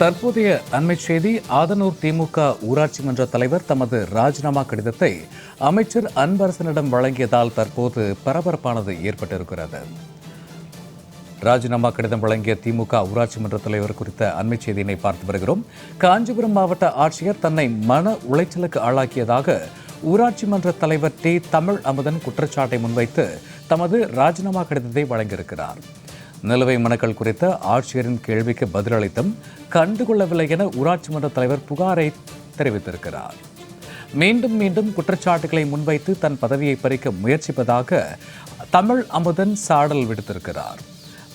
தற்போதைய அண்மை செய்தி ஆதனூர் திமுக ஊராட்சி மன்ற தலைவர் தமது ராஜினாமா கடிதத்தை அமைச்சர் அன்பரசனிடம் வழங்கியதால் தற்போது பரபரப்பானது ஏற்பட்டிருக்கிறது. ராஜினாமா கடிதம் வழங்கிய திமுக ஊராட்சி மன்ற தலைவர் குறித்த அண்மை செய்தியினை பார்த்து வருகிறோம். காஞ்சிபுரம் மாவட்ட ஆட்சியர் தன்னை மன உளைச்சலுக்கு ஆளாக்கியதாக ஊராட்சி மன்ற தலைவர் டி. தமிழ் அமுதன் குற்றச்சாட்டை முன்வைத்து தமது ராஜினாமா கடிதத்தை வழங்கியிருக்கிறார். நிலுவை மனுக்கள் குறித்த ஆட்சியரின் கேள்விக்கு பதிலளித்தும் கண்டுகொள்ளவில்லை என ஊராட்சி மன்ற தலைவர் புகாரை தெரிவித்திருக்கிறார். மீண்டும் மீண்டும் குற்றச்சாட்டுகளை முன்வைத்து தன் பதவியை பறிக்க முயற்சிப்பதாக தமிழ் அமுதன் சாடல் விடுத்திருக்கிறார்.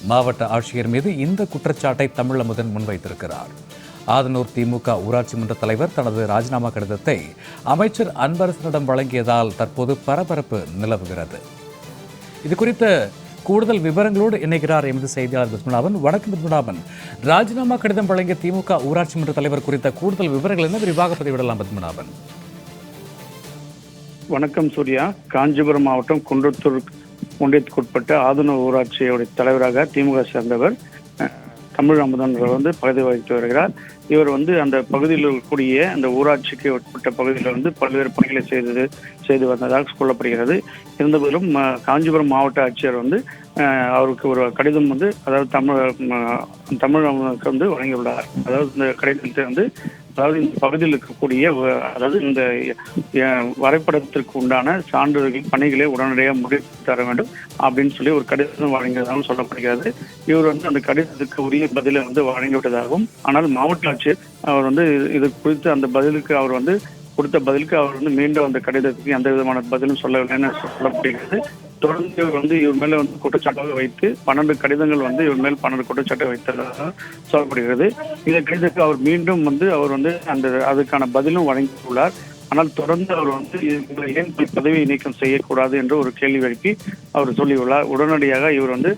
மாவட்ட ஆட்சியர் மீது இந்த குற்றச்சாட்டை தமிழ் அமுதன் முன்வைத்திருக்கிறார். ஆதனூர் திமுக ஊராட்சி மன்ற தலைவர் தனது ராஜினாமா கடிதத்தை அமைச்சர் அன்பரசனிடம் வழங்கியதால் தற்போது பரபரப்பு நிலவுகிறது. இது குறித்து கூடுதல் விவரங்களோடு இணைகிறார் எமது செய்தியாளர் பத்மநாபன். வணக்கம் பத்மநாபன். ராஜினாமா கடிதம் வழங்கிய திமுக ஊராட்சி மன்ற தலைவர் குறித்த கூடுதல் விவரங்கள் என்ன? விரிவாக பதிவிடலாம் பத்மநாபன். வணக்கம் சூர்யா. காஞ்சிபுரம் மாவட்டம் குன்றத்தூர் ஒன்றியத்துக்குட்பட்ட ஆதனூர் ஊராட்சியோட தலைவராக திமுக சேர்ந்தவர் தமிழ் அமுதன் வந்து பகுதி வகித்து வருகிறார். இவர் வந்து அந்த பகுதியில் இருக்கக்கூடிய அந்த ஊராட்சிக்கு உட்பட்ட பகுதியில் வந்து பல்வேறு பணிகளை செய்தது செய்து வந்ததாக சொல்லப்படுகிறது. இருந்தபோதிலும் காஞ்சிபுரம் மாவட்ட ஆட்சியர் வந்து அவருக்கு ஒரு கடிதம் வந்து அதாவது தமிழ் தமிழ் அமுதனுக்கு வந்து வழங்கியுள்ளார். அதாவது இந்த கடிதத்தை வந்து அதாவது இந்த பகுதியில் இருக்கக்கூடிய அதாவது இந்த வரைபடத்திற்கு உண்டான சான்றிதழ்கள் பணிகளை உடனடியாக முடித்து தர வேண்டும் அப்படின்னு சொல்லி ஒரு கடிதம் வழங்கியதாகவும் சொல்லப்படுகிறது. இவர் வந்து அந்த கடிதத்துக்கு உரிய பதிலை வந்து வழங்கிவிட்டதாகவும் ஆனால் மாவட்ட ஆட்சியர் அவர் வந்து இது- இது குறித்து அந்த பதிலுக்கு அவர் வந்து கொடுத்த பதிலுக்கு அவர் வந்து மீண்டும் அந்த கடிதத்துக்கு எந்த விதமான பதிலும் சொல்லவில்லைன்னு சொல்லப்படுகிறது. தொடர்ந்து இவர் வந்து இவர் மேல வந்து குற்றச்சாட்டாக வைத்து பன்னெண்டு கடிதங்கள் வந்து இவர் மேல் பன்னெண்டு குற்றச்சாட்டை வைத்ததாக சொல்லப்படுகிறது. இந்த கடிதத்துக்கு அவர் மீண்டும் வந்து அவர் வந்து அந்த அதுக்கான பதிலும் வழங்கியுள்ளார். ஆனால் தொடர்ந்து அவர் வந்து இவங்களை ஏன் பதவி நீக்கம் செய்யக்கூடாது என்று ஒரு கேள்வி எழுப்பி அவர் சொல்லியுள்ளார். உடனடியாக இவர் வந்து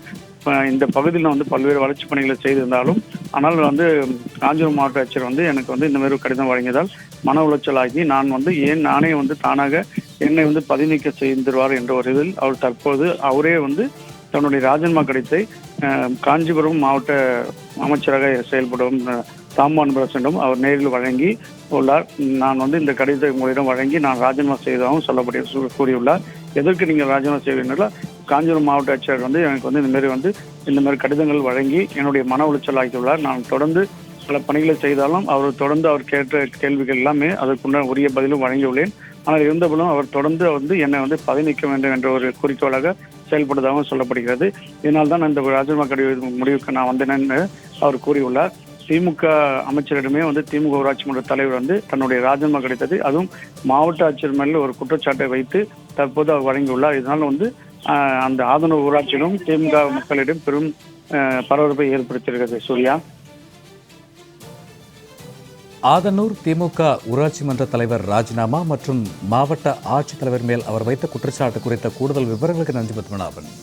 இந்த பகுதியில் வந்து பல்வேறு வளர்ச்சி பணிகளை செய்திருந்தாலும் ஆனால் வந்து காஞ்சிபுரம் மாவட்ட ஆட்சியர் வந்து எனக்கு வந்து இந்த மாதிரி ஒரு கடிதம் வழங்கியதால் மன உளைச்சலாகி நான் வந்து ஏன் நானே வந்து தானாக என்னை வந்து பதவி செய்திருவார் என்ற ஒரு இதில் அவர் தற்போது அவரே வந்து தன்னுடைய ராஜன்மா கடிதத்தை காஞ்சிபுரம் மாவட்ட அமைச்சராக செயல்படும் அஹ், பிரசண்டும் அவர் நேரில் வழங்கி உள்ளார். நான் வந்து இந்த கடிதத்தை உங்களிடம் வழங்கி நான் ராஜினாமா செய்ததாகவும் சொல்லப்படி கூறியுள்ளார். எதற்கு நீங்கள் ராஜினாமா செய்வீங்களா காஞ்சிபுரம் மாவட்ட ஆட்சியர் வந்து எனக்கு வந்து இந்த மாதிரி வந்து இந்த மாதிரி கடிதங்கள் வழங்கி என்னுடைய மன உளைச்சல் ஆகியுள்ளார் நான் தொடர்ந்து பல பணிகளை செய்தாலும் அவர் தொடர்ந்து அவர் கேட்ட கேள்விகள் எல்லாமே அதற்குண்டான உரிய பதிலும் வழங்கியுள்ளேன். ஆனால் இருந்தபோதும் அவர் தொடர்ந்து வந்து என்னை வந்து பதவி நீக்க வேண்டும் என்ற ஒரு குறிக்கோளாக செயல்படுவதாகவும் சொல்லப்படுகிறது. இதனால் தான் இந்த ராஜினாமா கடித முடிவுக்கு நான் வந்தேன்னு அவர் கூறியுள்ளார். திமுக அமைச்சரிடமே வந்து திமுக ஊராட்சி மன்ற தலைவர் வந்து தன்னுடைய ராஜினாமா கிடைத்தது. அதுவும் மாவட்ட ஆட்சியர் மேல ஒரு குற்றச்சாட்டை வைத்து தற்போது அவர் வழங்கியுள்ளார். இதனால் வந்து அந்த ஆதனூர் ஊராட்சியிலும் திமுக மக்களிடம் பெரும் பரபரப்பை ஏற்படுத்தியிருக்கிறது சூர்யா. ஆதனூர் திமுக ஊராட்சி மன்ற தலைவர் ராஜினாமா மற்றும் மாவட்ட ஆட்சித்தலைவர் மேல் அவர் வைத்த குற்றச்சாட்டு குறித்த கூடுதல் விவரங்களுக்கு நன்றி பத்மநாபன்.